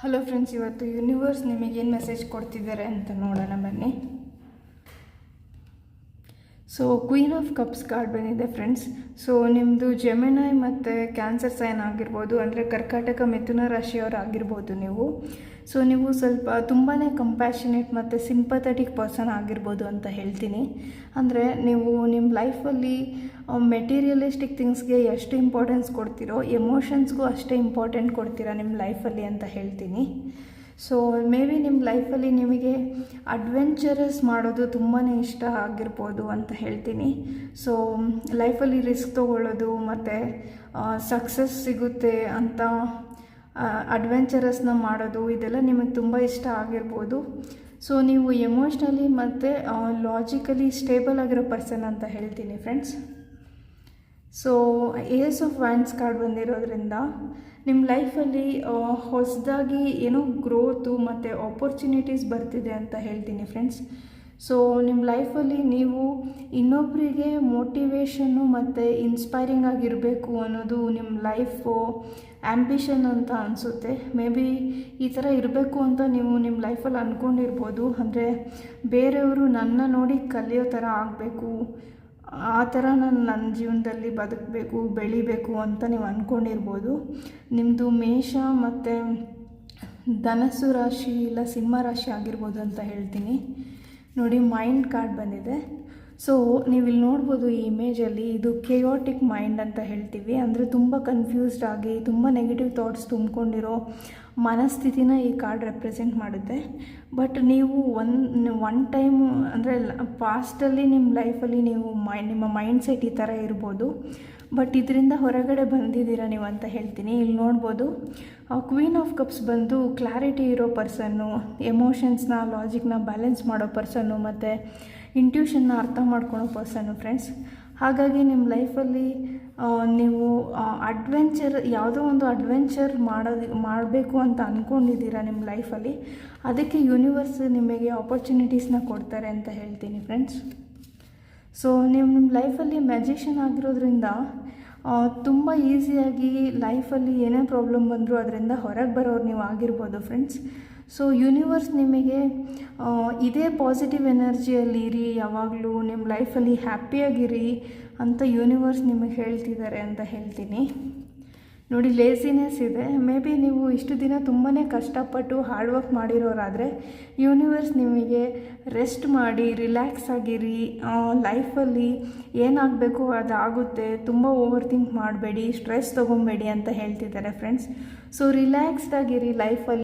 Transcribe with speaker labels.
Speaker 1: Hello friends ಇವತ್ತು universe ನಿಮಗೇನು message ಕೊಡ್ತಿದ್ದಾರೆ ಅಂತ ನೋಡೋಣ ಬನ್ನಿ. So queen of cups card ಬಂದಿದೆ ಫ್ರೆಂಡ್ಸ್ ಸೊ ನಿಮ್ಮದು ಜೆಮಿನೈ ಮತ್ತು ಕ್ಯಾನ್ಸರ್ ಸೈನ್ ಆಗಿರ್ಬೋದು, ಅಂದರೆ ಕರ್ಕಾಟಕ ಮಿಥುನ ರಾಶಿಯವರು ಆಗಿರ್ಬೋದು ನೀವು. ಸೊ ನೀವು ಸ್ವಲ್ಪ ತುಂಬಾ ಕಂಪ್ಯಾಷನೇಟ್ ಮತ್ತು ಸಿಂಪಥೆಟಿಕ್ ಪರ್ಸನ್ ಆಗಿರ್ಬೋದು ಅಂತ ಹೇಳ್ತೀನಿ. ಅಂದರೆ ನೀವು ನಿಮ್ಮ ಲೈಫಲ್ಲಿ ಮೆಟೀರಿಯಲಿಸ್ಟಿಕ್ ಥಿಂಗ್ಸ್ಗೆ ಎಷ್ಟು ಇಂಪಾರ್ಟೆನ್ಸ್ ಕೊಡ್ತೀರೋ ಎಮೋಷನ್ಸ್ಗೂ ಅಷ್ಟೇ ಇಂಪಾರ್ಟೆಂಟ್ ಕೊಡ್ತೀರಾ ನಿಮ್ಮ ಲೈಫಲ್ಲಿ ಅಂತ ಹೇಳ್ತೀನಿ. ಸೊ ಮೇ ಬಿ ನಿಮ್ಮ ಲೈಫಲ್ಲಿ ನಿಮಗೆ ಅಡ್ವೆಂಚರಸ್ ಮಾಡೋದು ತುಂಬಾ ಇಷ್ಟ ಆಗಿರ್ಬೋದು ಅಂತ ಹೇಳ್ತೀನಿ. ಸೊ ಲೈಫಲ್ಲಿ ರಿಸ್ಕ್ ತೊಗೊಳ್ಳೋದು ಮತ್ತು ಸಕ್ಸಸ್ ಸಿಗುತ್ತೆ ಅಂತ ಅಡ್ವೆಂಚರಸ್ನ ಮಾಡೋದು ಇದೆಲ್ಲ ನಿಮಗೆ ತುಂಬ ಇಷ್ಟ ಆಗಿರ್ಬೋದು. ಸೊ ನೀವು ಎಮೋಷ್ನಲಿ ಮತ್ತು ಲಾಜಿಕಲಿ ಸ್ಟೇಬಲ್ ಆಗಿರೋ ಪರ್ಸನ್ ಅಂತ ಹೇಳ್ತೀನಿ friends so ace of wands card ಬಂದಿರೋದ್ರಿಂದ ನಿಮ್ಮ ಲೈಫಲ್ಲಿ ಹೊಸದಾಗಿ ಏನೋ ಗ್ರೋತು ಮತ್ತು ಆಪರ್ಚುನಿಟೀಸ್ ಬರ್ತಿದೆ ಅಂತ ಹೇಳ್ತೀನಿ ಫ್ರೆಂಡ್ಸ್ ಸೊ ನಿಮ್ಮ ಲೈಫಲ್ಲಿ ನೀವು ಇನ್ನೊಬ್ಬರಿಗೆ ಮೋಟಿವೇಶನ್ನು ಮತ್ತು ಇನ್ಸ್ಪೈರಿಂಗ್ ಆಗಿರಬೇಕು ಅನ್ನೋದು ನಿಮ್ಮ ಲೈಫು ಆ್ಯಂಬಿಷನ್ ಅಂತ ಅನಿಸುತ್ತೆ. ಮೇ ಬಿ ಈ ಥರ ಇರಬೇಕು ಅಂತ ನೀವು ನಿಮ್ಮ ಲೈಫಲ್ಲಿ ಅಂದ್ಕೊಂಡಿರ್ಬೋದು ಅಂದರೆ ಬೇರೆಯವರು ನನ್ನ ನೋಡಿ ಕಲಿಯೋ ಥರ ಆಗಬೇಕು. ಆ ಥರ ನಾನು ನನ್ನ ಜೀವನದಲ್ಲಿ ಬದುಕಬೇಕು, ಬೆಳಿಬೇಕು ಅಂತ ನೀವು ಅಂದ್ಕೊಂಡಿರ್ಬೋದು ನಿಮ್ಮದು ಮೇಷ ಮತ್ತು ಧನಸ್ಸು ರಾಶಿ ಇಲ್ಲ ಸಿಂಹ ರಾಶಿ ಆಗಿರ್ಬೋದು ಅಂತ ಹೇಳ್ತೀನಿ. ನೋಡಿ ಮೈಂಡ್ ಕಾರ್ಡ್ ಬಂದಿದೆ. ಸೊ ನೀವು ಇಲ್ಲಿ ನೋಡ್ಬೋದು ಈ ಇಮೇಜಲ್ಲಿ ಇದು ಕೆಯೋಟಿಕ್ ಮೈಂಡ್ ಅಂತ ಹೇಳ್ತೀವಿ. ಅಂದರೆ ತುಂಬ ಕನ್ಫ್ಯೂಸ್ಡ್ ಆಗಿ, ತುಂಬ ನೆಗೆಟಿವ್ ಥಾಟ್ಸ್ ತುಂಬಿಕೊಂಡಿರೋ ಮನಸ್ಥಿತಿನ ಈ ಕಾರ್ಡ್ ರೆಪ್ರೆಸೆಂಟ್ ಮಾಡುತ್ತೆ. ಬಟ್ ನೀವು ಒನ್ ಒನ್ ಟೈಮ್ ಅಂದರೆ ಪಾಸ್ಟಲ್ಲಿ ನಿಮ್ಮ ಲೈಫಲ್ಲಿ ನೀವು ಮೈ ನಿಮ್ಮ ಮೈಂಡ್ ಸೆಟ್ ಈ ಥರ ಇರ್ಬೋದು. ಬಟ್ ಇದರಿಂದ ಹೊರಗಡೆ ಬಂದಿದ್ದೀರಾ ನೀವು ಅಂತ ಹೇಳ್ತೀನಿ. ಇಲ್ಲಿ ನೋಡ್ಬೋದು ಕ್ವೀನ್ ಆಫ್ ಕಪ್ಸ್ ಬಂದು ಕ್ಲಾರಿಟಿ ಇರೋ ಪರ್ಸನ್ನು ಎಮೋಷನ್ಸ್ನ ಲಾಜಿಕ್ನ ಬ್ಯಾಲೆನ್ಸ್ ಮಾಡೋ ಪರ್ಸನ್ನು ಮತ್ತು ಇಂಟ್ಯೂಷನ್ನ ಅರ್ಥ ಮಾಡ್ಕೊಳೋ ಪರ್ಸನ್ನು ಫ್ರೆಂಡ್ಸ್ ಹಾಗಾಗಿ ನಿಮ್ಮ ಲೈಫಲ್ಲಿ ನೀವು ಅಡ್ವೆಂಚರ್ ಯಾವುದೋ ಒಂದು ಅಡ್ವೆಂಚರ್ ಮಾಡೋದು, ಮಾಡಬೇಕು ಅಂತ ಅಂದ್ಕೊಂಡಿದ್ದೀರಾ ನಿಮ್ಮ ಲೈಫಲ್ಲಿ ಅದಕ್ಕೆ ಯೂನಿವರ್ಸ್ ನಿಮಗೆ ಆಪರ್ಚುನಿಟೀಸ್ನ ಕೊಡ್ತಾರೆ ಅಂತ ಹೇಳ್ತೀನಿ ಫ್ರೆಂಡ್ಸ್ ಸೊ ನೀವು ನಿಮ್ಮ ಲೈಫಲ್ಲಿ ಮ್ಯಾಜಿಷಿಯನ್ ಆಗಿರೋದ್ರಿಂದ ತುಂಬ ಈಸಿಯಾಗಿ ಲೈಫಲ್ಲಿ ಏನೇ ಪ್ರಾಬ್ಲಮ್ ಬಂದರೂ ಅದರಿಂದ ಹೊರಗೆ ಬರೋರು ನೀವು ಆಗಿರ್ಬೋದು ಫ್ರೆಂಡ್ಸ್ ಸೊ ಯೂನಿವರ್ಸ್ ನಿಮಗೆ ಇದೇ ಪಾಸಿಟಿವ್ ಎನರ್ಜಿಯಲ್ಲಿ ಇರಿ, ಯಾವಾಗಲೂ ನಿಮ್ಮ ಲೈಫಲ್ಲಿ ಹ್ಯಾಪಿಯಾಗಿರಿ ಅಂತ ಯೂನಿವರ್ಸ್ ನಿಮಗೆ ಹೇಳ್ತಿದ್ದಾರೆ ಅಂತ ಹೇಳ್ತೀನಿ. ನೋಡಿ ಲೇಸಿನೆಸ್ ಇದೆ. ಮೇ ಬಿ ನೀವು ಇಷ್ಟು ದಿನ ತುಂಬಾ ಕಷ್ಟಪಟ್ಟು ಹಾರ್ಡ್ ವರ್ಕ್ ಮಾಡಿರೋರಾದರೆ ಯೂನಿವರ್ಸ್ ನಿಮಗೆ ರೆಸ್ಟ್ ಮಾಡಿ ರಿಲ್ಯಾಕ್ಸ್ ಆಗಿರಿ. ಲೈಫಲ್ಲಿ ಏನಾಗಬೇಕು ಅದಾಗುತ್ತೆ, ತುಂಬ ಓವರ್ ಥಿಂಕ್ ಮಾಡಬೇಡಿ ಸ್ಟ್ರೆಸ್ ತೊಗೊಬೇಡಿ ಅಂತ ಹೇಳ್ತಿದ್ದಾರೆ ಫ್ರೆಂಡ್ಸ್ ಸೊ ರಿಲ್ಯಾಕ್ಸ್ಡ್ ಆಗಿರಿ ಲೈಫಲ್ಲಿ